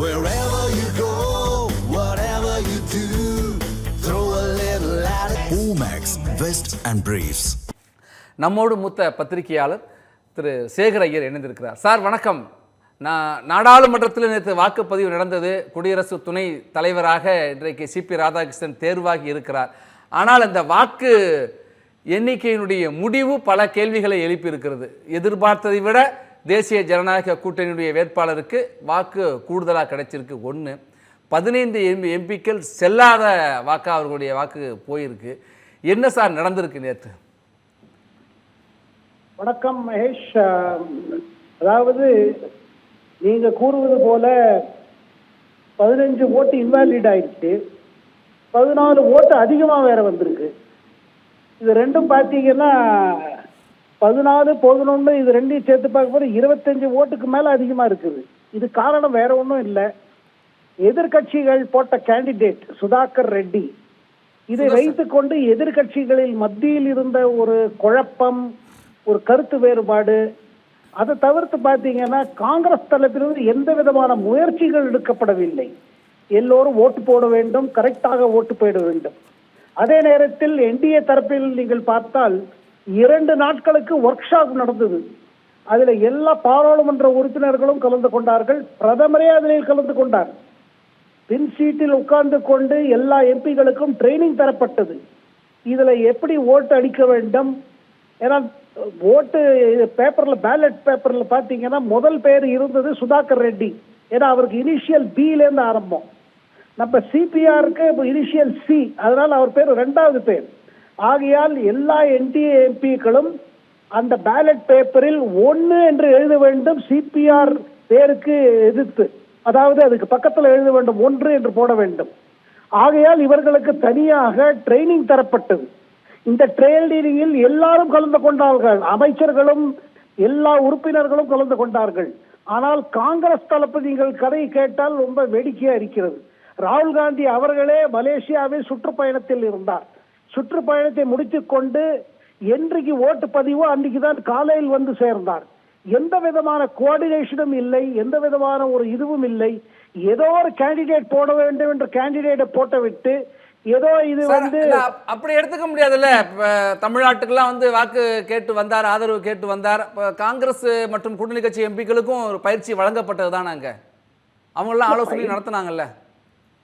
Wherever you go, whatever you do, throw a little at it. Omax, Vest and Briefs. நம்மோடு மூத்த பத்திரிகையாளர் திரு சேகர் ஐயர் இணைந்திருக்கிறார். Sir வணக்கம். நான் நாடாளுமன்றத்தில் நேற்று வாக்குப்பதிவு நடந்தது. குடியரசு துணை தலைவராக இன்றைக்கு சிபி ராதாகிருஷ்ணன் தேர்வாகி இருக்கிறார். ஆனால் அந்த வாக்கு எண்ணிக்கையினுடைய முடிவு பல கேள்விகளை எழுப்பியிருக்கிறது. எதிர்பார்த்ததை விட தேசிய ஜனநாயக கூட்டணியுடைய வேட்பாளருக்கு வாக்கு கூடுதலாக கிடைச்சிருக்கு ஒன்று பதினைந்து எம்பி எம்பிக்கள் செல்லாத வாக்கா அவர்களுடைய வாக்கு போயிருக்கு. என்ன சார் நடந்திருக்கு நேற்று வணக்கம் மகேஷ். அதாவது நீங்க கூறுவது போல பதினஞ்சு ஓட்டு இன்வாலிட் ஆயிடுச்சு. பதினாலு ஓட்டு அதிகமா வேற வந்திருக்கு. இது ரெண்டும் பார்த்தீங்கன்னா பதினாலு பதினொன்று இது ரெண்டையும் சேர்த்து பார்க்கும்போது இருபத்தஞ்சு ஓட்டுக்கு மேல அதிகமா இருக்குது. இது காரணம் வேற ஒன்றும் இல்லை. எதிர்க்கட்சிகள் போட்ட கேண்டிடேட் சுதாகர் ரெட்டி. இதை வைத்துக்கொண்டு எதிர்க்கட்சிகளில் மத்தியில் இருந்த ஒரு குழப்பம் ஒரு கருத்து வேறுபாடு அதை தவிர்த்து பார்த்தீங்கன்னா காங்கிரஸ் தரப்பிலிருந்து எந்த விதமான முயற்சிகள் எடுக்கப்படவில்லை. எல்லோரும் ஓட்டு போட வேண்டும் கரெக்டாக ஓட்டு போட வேண்டும். அதே நேரத்தில் என்டிஏ தரப்பில் நீங்கள் பார்த்தால் இரண்டு நாட்களுக்கு ஒர்க் ஷாப் நடந்தது. அதில் எல்லா பாராளுமன்ற உறுப்பினர்களும் கலந்து கொண்டார்கள். பிரதமரே அதில் கலந்து கொண்டார். பின் சீட்டில் உட்கார்ந்து கொண்டு எல்லா எம்பிகளுக்கும் ட்ரைனிங் தரப்பட்டது. இதில் எப்படி ஓட்டு அடிக்க வேண்டும்? ஏன்னா ஓட்டு பேப்பரில் பேலட் பேப்பரில் பார்த்தீங்கன்னா முதல் பேர் இருந்தது சுதாகர் ரெட்டி. ஏன்னா அவருக்கு இனிஷியல் பியிலேருந்து ஆரம்பம். நம்ம சிபிஆருக்கு இனிஷியல் சி அதனால் அவர் பேர் ரெண்டாவது பேர். ஆகையால் எல்லா என்டிஏ எம்பிக்களும் அந்த பேலட் பேப்பரில் ஒன்று என்று எழுத வேண்டும் சிபிஆர் பேருக்கு எதிர்த்து. அதாவது அதுக்கு பக்கத்தில் எழுத வேண்டும் ஒன்று என்று போட வேண்டும். ஆகையால் இவர்களுக்கு தனியாக ட்ரைனிங் தரப்பட்டது. இந்த ட்ரைனிங்கில் எல்லாரும் கலந்து கொண்டார்கள். அமைச்சர்களும் எல்லா உறுப்பினர்களும் கலந்து கொண்டார்கள். ஆனால் காங்கிரஸ் தளபதிகள் கதை கேட்டால் ரொம்ப வேடிக்கையா இருக்கிறது. ராகுல் காந்தி அவர்களே மலேசியாவில் சுற்றுப்பயணத்தில் இருந்தார். சுற்றுப்பயணத்தை முடித்துக் கொண்டு என்றைக்கு ஓட்டு பதிவோ அன்றைக்கு தான் காலையில் வந்து சேர்ந்தார். எந்த விதமான கோஆர்டினேஷனும் இல்லை எந்த விதமான ஒரு இதுவும் இல்லை. ஏதோ ஒரு கேண்டிடேட் போட வேண்டும் என்ற கேண்டிடேட்டை போட்ட விட்டு ஏதோ இது வந்து அப்படி எடுத்துக்க முடியாதுல்ல. தமிழ்நாட்டுக்கெல்லாம் வந்து வாக்கு கேட்டு வந்தார் ஆதரவு கேட்டு வந்தார். காங்கிரஸ் மற்றும் கூட்டணி கட்சி எம்பிக்களுக்கும் ஒரு பயிற்சி வழங்கப்பட்டது தான் அங்க? அவங்களாம் ஆலோசனை நடத்துனாங்கல்ல?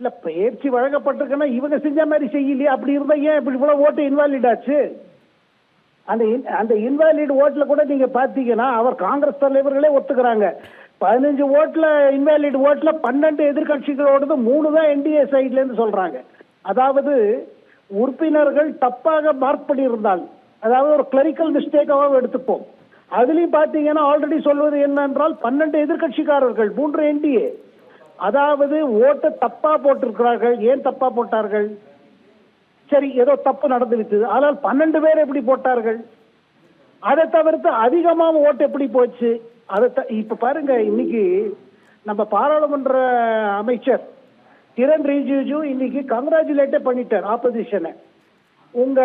இல்ல பயிற்சி வழங்கப்பட்டிருக்குன்னா இவங்க செஞ்ச மாதிரி செய்யலையே அப்படி இருந்தா ஏன் இப்படி இவ்வளவு ஓட்டு இன்வாலிட் ஆச்சு? அந்த அந்த இன்வாலிட் ஓட்டுல கூட நீங்க பாத்தீங்கன்னா அவர் காங்கிரஸ் தலைவர்களே ஒத்துக்கிறாங்க. பதினஞ்சு ஓட்டுல இன்வாலிட் ஓட்டுல பன்னெண்டு எதிர்கட்சிகளோடது மூணு தான் என்டிஏ சைட்ல இருந்து சொல்றாங்க. அதாவது உறுப்பினர்கள் தப்பாக மார்க் பண்ணியிருந்தால் அதாவது ஒரு கிளரிக்கல் மிஸ்டேக்காக எடுத்துப்போம். அதுலயும் பாத்தீங்கன்னா ஆல்ரெடி சொல்வது என்னென்றால் பன்னெண்டு எதிர்க்கட்சிக்காரர்கள் மூன்று என்டிஏ அதாவது ஓட்டு தப்பா போட்டிருக்கிறார்கள் ஏன் தப்பா போட்டார்கள்? சரி ஏதோ தப்பு நடந்து விட்டது ஆனால் பன்னெண்டு பேர் எப்படி போட்டார்கள்? அதை தவிர்த்து அதிகமாக ஓட்டு எப்படி போச்சு? அதை த- இப்ப பாருங்க இன்னைக்கு நம்ம பாராளுமன்ற அமைச்சர் கிரண் ரிஜிஜு இன்னைக்கு கங்க்ராச்சுலேட்டே பண்ணிட்டார் ஆப்போசிஷனை உங்க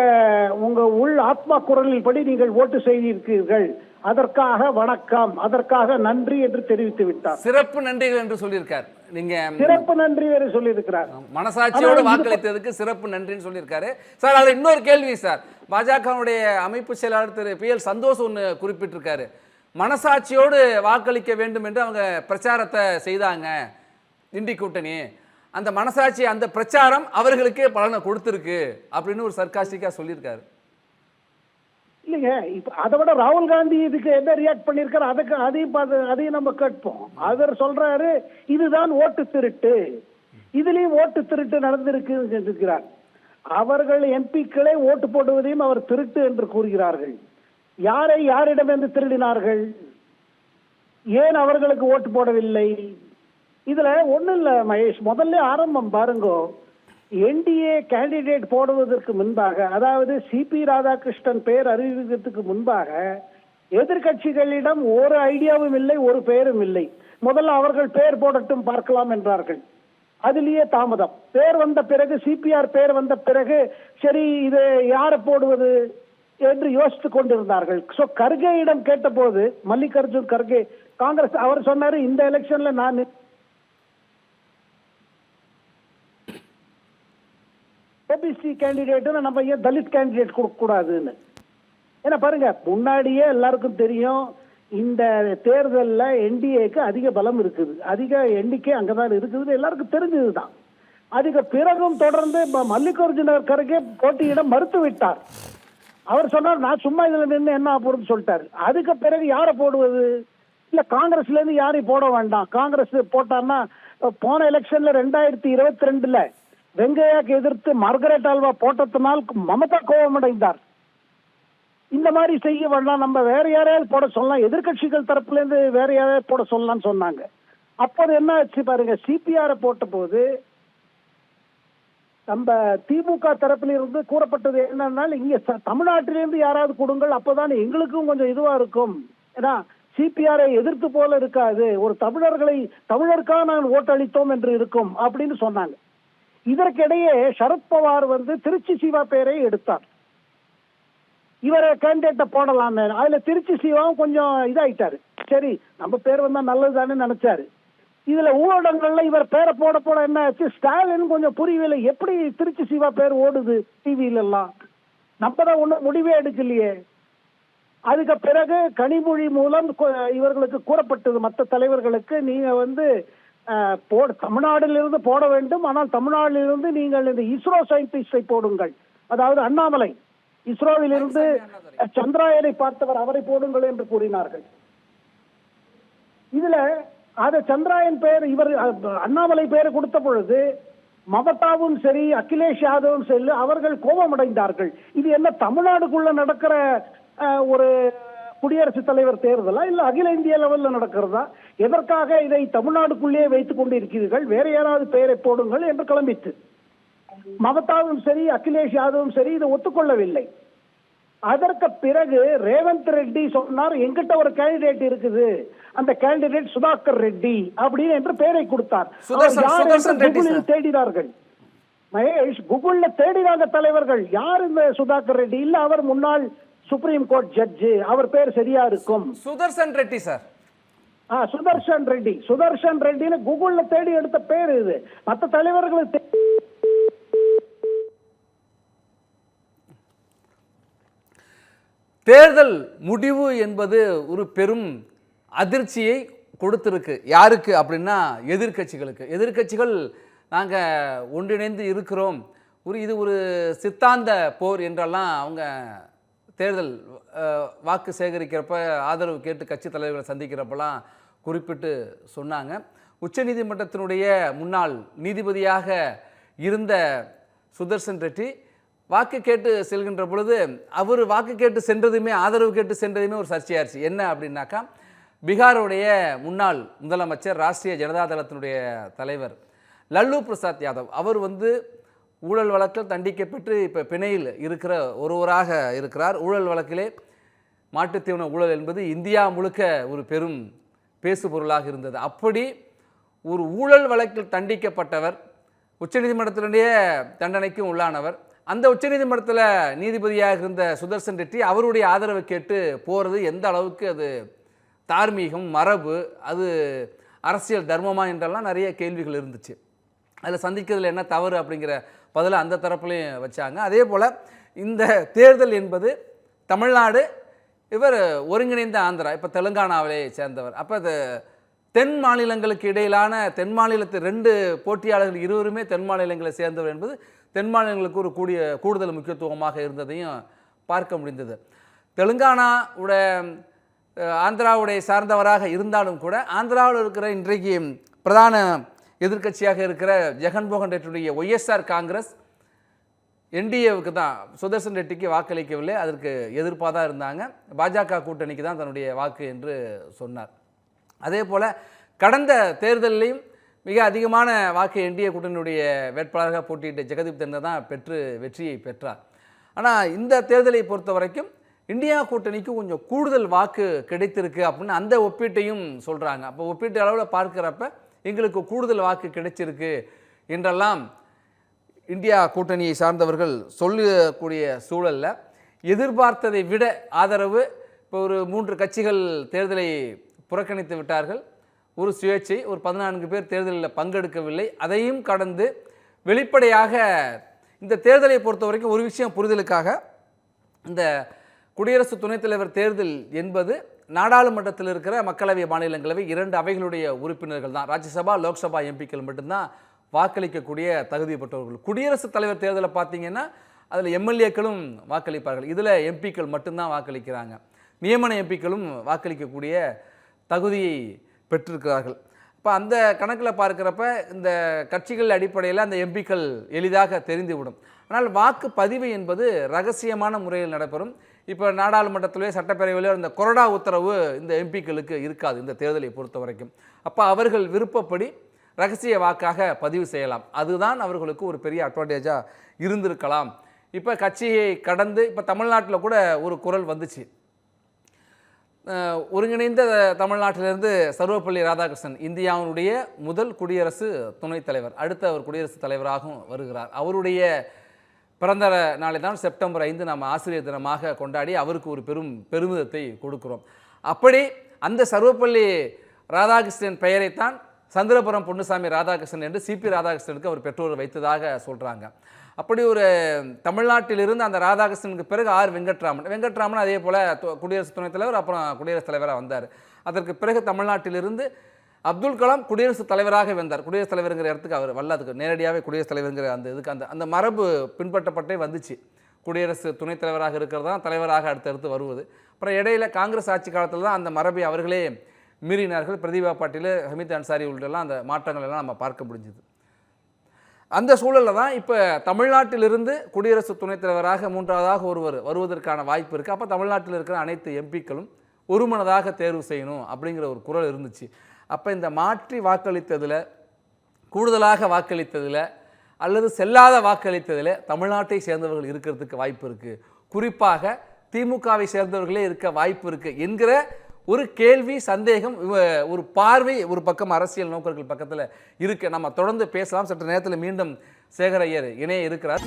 உங்க உள் ஆத்மா குரலில் படி நீங்கள் ஓட்டு செய்திருக்கிறீர்கள். அதற்காக வணக்கம் அதற்காக நன்றி என்று தெரிவித்து விட்டார். சிறப்பு நன்றிகள் என்று சொல்லியிருக்கார். நீங்க சிறப்பு நன்றி வேறு சொல்லியிருக்கிறார். மனசாட்சியோடு வாக்களித்ததுக்கு சிறப்பு நன்றின்னு சொல்லியிருக்காரு. சார் அதுல இன்னொரு கேள்வி சார். பாஜகவுடைய அமைப்பு செயலாளர் திரு பி எல் சந்தோஷ் ஒன்று குறிப்பிட்டிருக்காரு. மனசாட்சியோடு வாக்களிக்க வேண்டும் என்று அவங்க பிரச்சாரத்தை செய்தாங்க இண்டி கூட்டணி. அந்த மனசாட்சி அந்த பிரச்சாரம் அவர்களுக்கே பலனை கொடுத்துருக்கு அப்படின்னு ஒரு சர்க்காஸ்டிக்கா சொல்லியிருக்காரு. இல்லைங்க இப்ப அதை விட ராகுல் காந்தி இதுக்கு என்ன ரியாக்ட் பண்ணிருக்காரு அதுக்கு அதையும் பார்த்து அதையும் நம்ம கேட்போம். அவர் சொல்றாரு இதுதான் ஓட்டு திருட்டு. இதுலயும் ஓட்டு திருட்டு நடந்திருக்கு அவர்கள் எம்பிக்களே ஓட்டு போடுவதையும் அவர் திருட்டு என்று கூறுகிறார்கள். யாரை யாரிடமிருந்து திருடினார்கள்? ஏன் அவர்களுக்கு ஓட்டு போடவில்லை? இதுல ஒன்றும் இல்ல மகேஷ். முதல்ல ஆரம்பம் பாருங்க. என்டிஏ கேண்டிடேட் போடுவதற்கு முன்பாக அதாவது சிபி ராதாகிருஷ்ணன் பெயர் அறிவிக்கிறதுக்கு முன்பாக எதிர்க்கட்சிகளிடம் ஒரு ஐடியாவும் இல்லை ஒரு பெயரும் இல்லை. முதல்ல அவர்கள் பெயர் போடட்டும் பார்க்கலாம் என்றார்கள். அதிலேயே தாமதம். பேர் வந்த பிறகு சிபிஆர் பேர் வந்த பிறகு சரி இது யாரை போடுவது என்று யோசித்துக் கொண்டிருந்தார்கள். சோ கர்கேயிடம் கேட்டபோது மல்லிகார்ஜுன் கர்கே காங்கிரஸ் அவர் சொன்னாரு இந்த எலெக்ஷன்ல நான் ஓபிசி கேண்டிடேட்டுன்னு நம்ம ஏன் தலித் கேண்டிடேட் கொடுக்கக்கூடாதுன்னு ஏன்னா பாருங்க முன்னாடியே எல்லாருக்கும் தெரியும் இந்த தேர்தலில் என்டிஏக்கு அதிக பலம் இருக்குது. அதிக எண்ணிக்கை அங்கே தான் இருக்குது எல்லாருக்கும் தெரிஞ்சதுதான். அதுக்கு பிறகும் தொடர்ந்து ம- மல்லிகார்ஜுன கருகே போட்டியிட மறுத்து விட்டார். அவர் சொன்னார் நான் சும்மா இதில் நின்று என்ன போடுன்னு சொல்லிட்டாரு. அதுக்கு பிறகு யாரை போடுவது? இல்லை காங்கிரஸ்லேருந்து யாரையும் போட வேண்டாம். காங்கிரஸ் போட்டார்னா போன எலெக்ஷனில் ரெண்டாயிரத்தி இருபத்தி ரெண்டில் வெங்கையாக்கு எதிர்த்து மார்கரெட் ஆல்வா போட்டதுனால் மமதா கோபமடைந்தார். இந்த மாதிரி செய்ய வேண்டாம் நம்ம வேற யாரையாவது போட சொல்லலாம். எதிர்க்கட்சிகள் தரப்புல இருந்து வேற யாரையாவது போட சொல்லலாம்னு சொன்னாங்க. அப்போது என்ன ஆச்சு பாருங்க சிபிஆர் போட்ட போது நம்ம திமுக தரப்பில் இருந்து கூறப்பட்டது என்னன்னா இங்க தமிழ்நாட்டிலிருந்து யாராவது கொடுங்கள் அப்போதான் எங்களுக்கும் கொஞ்சம் இதுவா இருக்கும். ஏன்னா சிபிஆரை எதிர்த்து போல இருக்காது. ஒரு தமிழர்களை தமிழருக்காக நாங்கள் ஓட்டளித்தோம் என்று இருக்கும் அப்படின்னு சொன்னாங்க. இதற்கிடையே சரத்பவார் வந்து திருச்சி சிவா பேரை எடுத்தார். இவரை கேண்டிடேட்டை போடலாமே. அதுல திருச்சி சிவாவும் கொஞ்சம் இதாயிட்டாரு. சரி நம்ம பேர் வந்தா நல்லதுதானே நினைச்சாரு. இதுல ஊடகங்கள்ல இவர் பேரை போட போட என்ன ஆச்சு? ஸ்டாலின் கொஞ்சம் புரியவில்லை. எப்படி திருச்சி சிவா பேர் ஓடுது டிவியில எல்லாம் நம்ம தான் ஒண்ணும் முடிவே எடுக்கலையே. அதுக்கு பிறகு கனிமொழி மூலம் இவர்களுக்கு கூறப்பட்டது. மற்ற தலைவர்களுக்கு நீங்க வந்து போட தமிழ்நாட்டிலிருந்து போட வேண்டும். ஆனால் தமிழ்நாட்டிலிருந்து நீங்கள் இந்த இஸ்ரோ சயின்டிஸ்டை போடுங்கள். அதாவது அண்ணாமலை. இஸ்ரோவிலிருந்து சந்திராயனை பார்த்தவர் அவரை போடுங்கள் என்று கூறினார்கள். இதுல அத சந்திராயன் பெயர் இவர் அண்ணாமலை பெயர் கொடுத்த பொழுது மமதாவும் சரி அகிலேஷ் யாதவும் சரி அவர்கள் கோபமடைந்தார்கள். இது என்ன தமிழ்நாடுக்குள்ள நடக்கிற ஒரு குடியரசுத் தலைவர் தேர்தலா இல்ல அகில இந்திய லெவல்ல நடக்கிறதா? எதற்காக இதை தமிழ்நாடுக்குள்ளே வைத்துக் கொண்டிருக்கிறீர்கள்? வேற யாராவது பெயரை போடுங்கள் என்று கிளம்பிச்சு மமதாவும் சரி அகிலேஷ் யாதவும் சரி இதை ஒத்துக்கொள்ளவில்லை. அதற்கு பிறகு ரேவந்த் ரெட்டி சொன்னார் எங்கிட்ட ஒரு கேண்டிடேட் இருக்குது. அந்த கேண்டிடேட் சுதாகர் ரெட்டி அப்படின்னு என்று பெயரை கொடுத்தார். தேடினார்கள். மகேஷ் கூகுள்ல தேடினாங்க தலைவர்கள். யார் இந்த சுதாகர் ரெட்டி? இல்ல அவர் முன்னாள் சுப்ரீம் கோர்ட் ஜட்ஜு. அவர் பேர் சரியா இருக்கும். சுதர்சன் ரெட்டி சார். சுதர்ஷன் ரெட்டி. சுதர்ஷன் ரெட்டின்னு கூகுள்ல தேடி எடுத்த பேர் இது. மற்ற தலைவர்களுக்கு தேர்தல் முடிவு என்பது ஒரு பெரும் அதிர்ச்சியை கொடுத்துருக்கு. யாருக்கு அப்படின்னா எதிர்க்கட்சிகளுக்கு. எதிர்க்கட்சிகள் நாங்கள் ஒன்றிணைந்து இருக்கிறோம். ஒரு இது ஒரு சித்தாந்த போர் என்றெல்லாம் அவங்க தேர்தல் வாக்கு சேகரிக்கிறப்ப ஆதரவு கேட்டு கட்சி தலைவர்களை சந்திக்கிறப்பெல்லாம் குறிப்பிட்டு சொன்னாங்க. உச்சநீதிமன்றத்தினுடைய முன்னாள் நீதிபதியாக இருந்த சுதர்சன் ரெட்டி வாக்கு கேட்டு செல்கின்ற பொழுது அவர் வாக்கு கேட்டு சென்றதுமே ஆதரவு கேட்டு சென்றதுமே ஒரு சர்ச்சையாயிருச்சு. என்ன அப்படின்னாக்கா பீகாருடைய முன்னாள் முதலமைச்சர் ராஷ்டிரிய ஜனதா தளத்தினுடைய தலைவர் லல்லு பிரசாத் யாதவ். அவர் வந்து ஊழல் வழக்கில் தண்டிக்கப்பட்டு இப்போ பிணையில் இருக்கிற ஒருவராக இருக்கிறார். ஊழல் வழக்கிலே மாட்டுத்தீவன ஊழல் என்பது இந்தியா முழுக்க ஒரு பெரும் பேசுபொருளாக இருந்தது. அப்படி ஒரு ஊழல் வழக்கில் தண்டிக்கப்பட்டவர் உச்சநீதிமன்றத்தினுடைய தண்டனைக்கும் உள்ளானவர் அந்த உச்சநீதிமன்றத்தில் நீதிபதியாக இருந்த சுதர்சன் ரெட்டி அவருடைய ஆதரவை கேட்டு போகிறது எந்த அளவுக்கு அது தார்மீகம் மரபு அது அரசியல் தர்மமா என்றெல்லாம் நிறைய கேள்விகள் இருந்துச்சு. அதில் சந்திக்கிறதுல என்ன தவறு அப்படிங்கிற பதிலை அந்த தரப்புலையும் வச்சாங்க. அதே போல் இந்த தேர்தல் என்பது தமிழ்நாடு இவர் ஒருங்கிணைந்த ஆந்திரா இப்போ தெலுங்கானாவிலே சேர்ந்தவர். அப்போ அது தென் மாநிலங்களுக்கு இடையிலான தென் மாநிலத்து ரெண்டு போட்டியாளர்கள் இருவருமே தென் மாநிலங்களை சேர்ந்தவர் என்பது தென் மாநிலங்களுக்கு ஒரு கூடிய கூடுதல் முக்கியத்துவமாக இருந்ததையும் பார்க்க முடிந்தது. தெலுங்கானாவோட அஹ், ஆந்திராவுடைய சார்ந்தவராக இருந்தாலும் கூட ஆந்திராவில் இருக்கிற இன்றைக்கு பிரதான எதிர்க்கட்சியாக இருக்கிற ஜெகன்மோகன் ரெட்டியுடைய ஒய்எஸ்ஆர் காங்கிரஸ் என்டிஏவுக்கு தான் சுதர்சன் ரெட்டிக்கு வாக்களிக்கவில்லை. அதற்கு எதிர்ப்பாக தான் இருந்தாங்க. பாஜக கூட்டணிக்கு தான் தன்னுடைய வாக்கு என்று சொன்னார். அதே போல் கடந்த தேர்தலிலையும் மிக அதிகமான வாக்கு என்டிஏ கூட்டணியுடைய வேட்பாளராக போட்டியிட்ட ஜெகதீப் தண்டர் தான் பெற்று வெற்றியை பெற்றார். ஆனால் இந்த தேர்தலை பொறுத்த வரைக்கும் இந்தியா கூட்டணிக்கு கொஞ்சம் கூடுதல் வாக்கு கிடைத்திருக்கு அப்படின்னு அந்த ஒப்பீட்டையும் சொல்கிறாங்க அப்போ ஒப்பீட்டு அளவில் பார்க்குறப்ப எங்களுக்கு கூடுதல் வாக்கு கிடைச்சிருக்கு என்றெல்லாம் இந்தியா கூட்டணியை சார்ந்தவர்கள் சொல்லக்கூடிய சூழல்ல எதிர்பார்த்ததை விட ஆதரவு இப்போ ஒரு மூன்று கட்சிகள் தேர்தலை புறக்கணித்து விட்டார்கள். ஒரு சுயேட்சை ஒரு பதினான்கு பேர் தேர்தலில் பங்கெடுக்கவில்லை. அதையும் கடந்து வெளிப்படையாக இந்த தேர்தலை பொறுத்த வரைக்கும் ஒரு விஷயம் புரிதலுக்காக இந்த குடியரசு துணைத் தலைவர் தேர்தல் என்பது நாடாளுமன்றத்தில் இருக்கிற மக்களவை மாநிலங்களவை இரண்டு அவைகளுடைய உறுப்பினர்கள் தான். ராஜ்யசபா லோக்சபா எம்பிக்கள் மட்டும்தான் வாக்களிக்கக்கூடிய தகுதி பெற்றவர்கள் குடியரசுத் தலைவர் தேர்தலை பார்த்தீங்கன்னா அதில் எம்எல்ஏக்களும் வாக்களிப்பார்கள். இதில் எம்பிக்கள் மட்டும்தான் வாக்களிக்கிறாங்க. நியமன எம்பிக்களும் வாக்களிக்கக்கூடிய தகுதியை பெற்றிருக்கிறார்கள். இப்போ அந்த கணக்கில் பார்க்குறப்ப இந்த கட்சிகள் அடிப்படையில் அந்த எம்பிக்கள் எளிதாக தெரிந்துவிடும். ஆனால் வாக்குப்பதிவு என்பது ரகசியமான முறையில் நடைபெறும். இப்போ நாடாளுமன்றத்திலேயோ சட்டப்பேரவையிலோ இந்த கொறடா உத்தரவு இந்த எம்பிக்களுக்கு இருக்காது இந்த தேர்தலை பொறுத்த வரைக்கும் அப்போ அவர்கள் விருப்பப்படி ரகசிய வாக்காக பதிவு செய்யலாம். அதுதான் அவர்களுக்கு ஒரு பெரிய அட்வான்டேஜாக இருந்திருக்கலாம். இப்போ கட்சியை கடந்து இப்போ தமிழ்நாட்டில் கூட ஒரு குரல் வந்துச்சு. ஒருங்கிணைந்த தமிழ்நாட்டிலிருந்து சர்வப்பள்ளி ராதாகிருஷ்ணன் இந்தியாவினுடைய முதல் குடியரசு துணைத் தலைவர் அடுத்த அவர் குடியரசுத் தலைவராகவும் வருகிறார். அவருடைய பிறந்த நாளை தான் செப்டம்பர் ஐந்து நாம் ஆசிரியர் தினமாக கொண்டாடி அவருக்கு ஒரு பெரும் பெருமிதத்தை கொடுக்கிறோம். அப்படி அந்த சர்வப்பள்ளி ராதாகிருஷ்ணன் பெயரைத்தான் சந்திரபுரம் பொன்னுசாமி ராதாகிருஷ்ணன் என்று சிபி ராதாகிருஷ்ணனுக்கு அவர் பெற்றோர் வைத்ததாக சொல்கிறாங்க அப்படி ஒரு தமிழ்நாட்டிலிருந்து அந்த ராதாகிருஷ்ணனுக்கு பிறகு ஆர் வெங்கட்ராமன். வெங்கட்ராமன் அதே போல் குடியரசு துணைத் தலைவர் அப்புறம் குடியரசுத் தலைவராக வந்தார். அதற்கு பிறகு தமிழ்நாட்டிலிருந்து அப்துல் கலாம் குடியரசுத் தலைவராக வந்தார். குடியரசுத் தலைவருங்கிற இடத்துக்கு அவர் வல்லதுக்கு நேரடியாகவே குடியரசுத் தலைவருங்கிற அந்த இதுக்கு அந்த அந்த மரபு பின்பற்றப்பட்டே வந்துச்சு. குடியரசு துணைத் தலைவராக இருக்கிறது தான் தலைவராக அடுத்தடுத்து வருவது. அப்புறம் இடையில காங்கிரஸ் ஆட்சி காலத்தில் தான் அந்த மரபை அவர்களே மீறினார்கள். பிரதீபா பாட்டீல் ஹமீத் அன்சாரி உள்ளிட்டலாம் அந்த மாற்றங்கள் எல்லாம் நம்ம பார்க்க முடிஞ்சுது. அந்த சூழலில் தான் இப்போ தமிழ்நாட்டிலிருந்து குடியரசு துணைத் தலைவராக மூன்றாவதாக ஒருவர் வருவதற்கான வாய்ப்பு இருக்குது அப்போ தமிழ்நாட்டில் இருக்கிற அனைத்து எம்பிக்களும் ஒருமனதாக தேர்வு செய்யணும் அப்படிங்கிற ஒரு குரல் இருந்துச்சு. அப்போ இந்த மாற்றி வாக்களித்ததில் கூடுதலாக வாக்களித்ததில் அல்லது செல்லாத வாக்களித்ததில் தமிழ்நாட்டை சேர்ந்தவர்கள் இருக்கிறதுக்கு வாய்ப்பு இருக்குது குறிப்பாக திமுகவை சேர்ந்தவர்களே இருக்க வாய்ப்பு இருக்குது என்கிற ஒரு கேள்வி சந்தேகம் ஒரு பார்வை ஒரு பக்கம் அரசியல் நோக்கர்கள் பக்கத்தில் இருக்கு. நம்ம தொடர்ந்து பேசலாம். சற்று நேரத்தில் மீண்டும் சேகர் ஐயர் இணைய இருக்கிறார்.